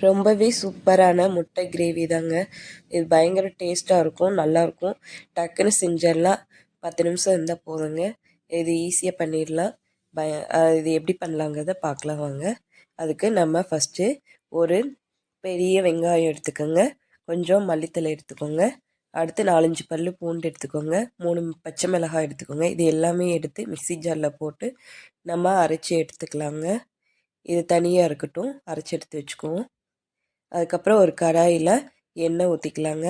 ரொம்பவே சூப்பரான முட்டை கிரேவி தாங்க. இது பயங்கர டேஸ்ட்டாக இருக்கும் நல்லாயிருக்கும் டக்குன்னு செஞ்சிடலாம். பத்து நிமிஷம் இருந்தால் போதுங்க. இது ஈஸியாக பண்ணிடலாம். பய இது எப்படி பண்ணலாங்கிறத பார்க்கலாம் வாங்க. அதுக்கு நம்ம ஃபஸ்ட்டு ஒரு பெரிய வெங்காயம் எடுத்துக்கோங்க. கொஞ்சம் மல்லித்தலை எடுத்துக்கோங்க. அடுத்து நாலஞ்சு பல் பூண்டு எடுத்துக்கோங்க. மூணு பச்சை மிளகாய் எடுத்துக்கோங்க. இது எல்லாமே எடுத்து மிக்சி ஜாரில் போட்டு நம்ம அரைச்சி எடுத்துக்கலாங்க. இது தனியாக இருக்கட்டும். அரைச்சி எடுத்து வச்சுக்குவோம். அதுக்கப்புறம் ஒரு கடாயில் எண்ணெய் ஊற்றிக்கலாங்க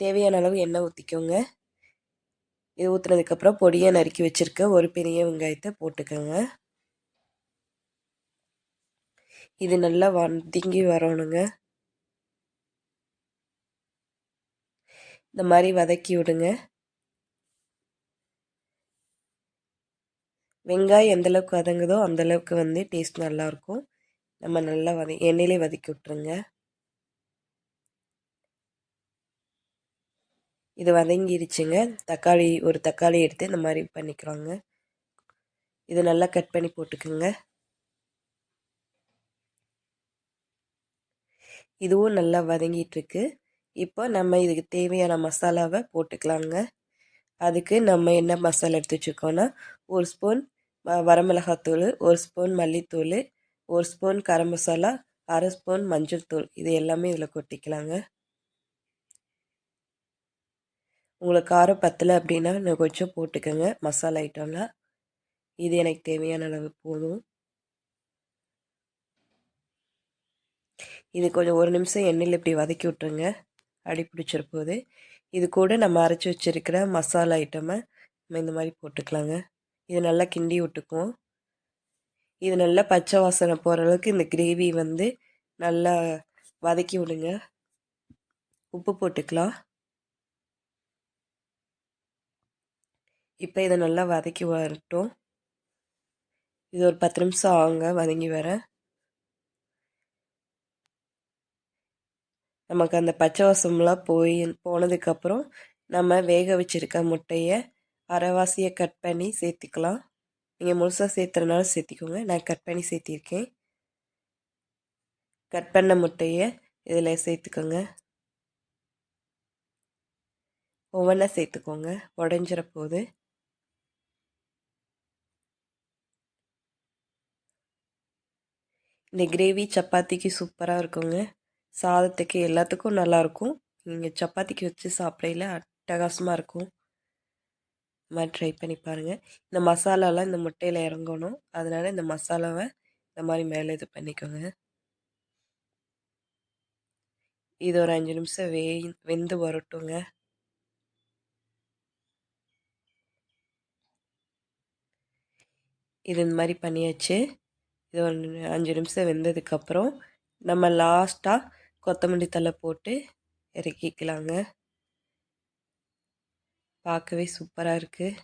தேவையான அளவு எண்ணெய் ஊற்றிக்கோங்க இது ஊற்றுனதுக்கப்புறம் பொடியை நறுக்கி வச்சுருக்க ஒரு பெரிய வெங்காயத்தை போட்டுக்கோங்க. இது நல்லா வதங்கி வரணுங்க. இந்த மாதிரி வதக்கி விடுங்க. வெங்காயம் எந்தளவுக்கு வதங்குதோ அந்தளவுக்கு வந்து டேஸ்ட் நல்லாயிருக்கும் நம்ம நல்லா வத எண்ணெயிலே வதக்கி விட்ருங்க இது வதங்கிருச்சுங்க. தக்காளி ஒரு தக்காளி எடுத்து இந்த மாதிரி பண்ணிக்கிறோங்க இது நல்லா கட் பண்ணி போட்டுக்குங்க. இதுவும் நல்லா வதங்கிட்டுருக்கு. இப்போ நம்ம இதுக்கு தேவையான மசாலாவை போட்டுக்கலாங்க. அதுக்கு நம்ம என்ன மசாலா எடுத்து வச்சுருக்கோன்னா ஒரு ஸ்பூன் வரமிளகாத்தூள் ஒரு ஸ்பூன் மல்லித்தூள் ஒரு ஸ்பூன் கரம் மசாலா அரை ஸ்பூன் மஞ்சள் தூள். இது எல்லாமே இதில் கொட்டிக்கலாங்க. உங்களுக்கு காரம் பத்தலை அப்படின்னா நான் கொஞ்சம் போட்டுக்கோங்க. மசாலா ஐட்டம்லாம். இது எனக்கு தேவையான அளவு போதும். இது கொஞ்சம் ஒரு நிமிஷம் எண்ணெயில் இப்படி வதக்கி விட்ருங்க அடி பிடிச்சிருப்போது இது கூட நம்ம அரைச்சி வச்சுருக்கிற மசாலா ஐட்டமை நம்ம இந்த மாதிரி போட்டுக்கலாங்க. இது நல்லா கிண்டி விட்டுக்குவோம். இது நல்லா பச்சை வாசனை போகிற அளவுக்கு இந்த கிரேவி வந்து நல்லா வதக்கி விடுங்க. உப்பு போட்டுக்கலாம். இப்போ இதை நல்லா வதக்கி வரட்டும். இது ஒரு பத்து நிமிஷம் ஆகுங்க வதங்கி வர. நமக்கு அந்த பச்சை வாசம்லாம் போய் போனதுக்கப்புறம் நம்ம வேக வச்சுருக்க முட்டையை அரைவாசியை கட் பண்ணி சேர்த்துக்கலாம். நீங்கள் முழுசாக சேர்த்துறனால சேர்த்திக்கோங்க. நான் கட் பண்ணி சேர்த்திருக்கேன். கட் பண்ண முட்டையை இதில் சேர்த்துக்கோங்க. ஒவ்வொன்றா சேர்த்துக்கோங்க. உடஞ்சிற போது. இந்த கிரேவி சப்பாத்திக்கு சூப்பராக இருக்குங்க. சாதத்துக்கு எல்லாத்துக்கும் நல்லாயிருக்கும் நீங்கள் சப்பாத்திக்கு வச்சு சாப்பிடையில அட்டகாசமாக இருக்கும். இந்த மாதிரி ட்ரை பண்ணி பாருங்கள் இந்த மசாலாலாம் இந்த முட்டையில் இறங்கணும். அதனால் இந்த மசாலாவை இந்த மாதிரி மேலே இது பண்ணிக்கோங்க. இது ஒரு அஞ்சு நிமிஷம் வே வெந்து வரட்டுங்க. இது இந்த மாதிரி பண்ணியாச்சு. இது ஒரு அஞ்சு நிமிஷம் வெந்ததுக்கப்புறம் நம்ம லாஸ்ட்டாக கொத்தமல்லி தலை போட்டு இறக்கிக்கலாங்க. பார்க்கவே சூப்பராக இருக்குது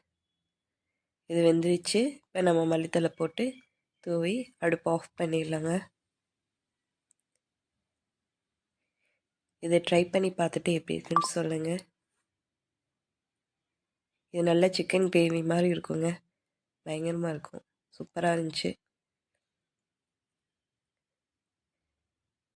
இது வெந்துருச்சு. இப்போ நம்ம மல்லித்தலை போட்டு தூவி அடுப்பு ஆஃப் பண்ணிடலாங்க. இதை ட்ரை பண்ணி பார்த்துட்டு எப்படி இருக்குன்னு சொல்லுங்கள் இது நல்ல சிக்கன் கிரேவி மாதிரி இருக்குங்க. பயங்கரமாக இருக்கும். சூப்பராக இருந்துச்சு.